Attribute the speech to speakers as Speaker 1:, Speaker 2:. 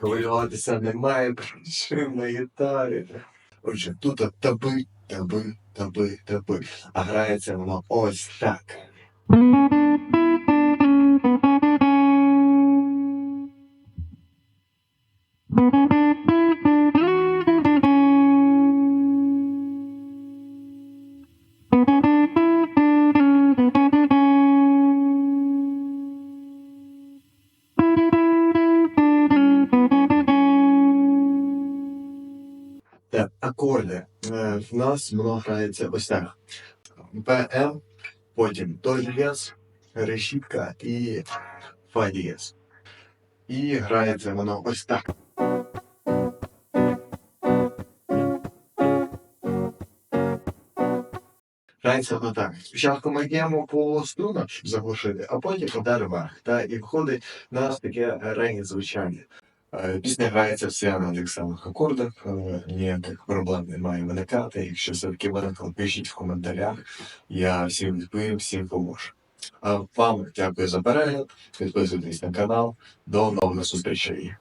Speaker 1: Хвилюватися немає причин на гітарі. Отже, тут таби, таби, таби, таби. А грається воно ось так. Так, акорди. Е, В нас воно грається ось так. БМ, потім дієз, решітка і фа. І грається воно ось так. Грається воно так. Спочатку ми йдемо по струнах, щоб заглушити, а потім удар вверх. Та, і виходить у нас таке регі звучання. Е, Пісня грається все на тих самих акордах, е, ніяких проблем не має виникати. Якщо все-таки виникло, пишіть в коментарях. Я всім відповім, всім поможу. А вам дякую за перегляд. Підписуйтесь на канал. До нових зустрічей.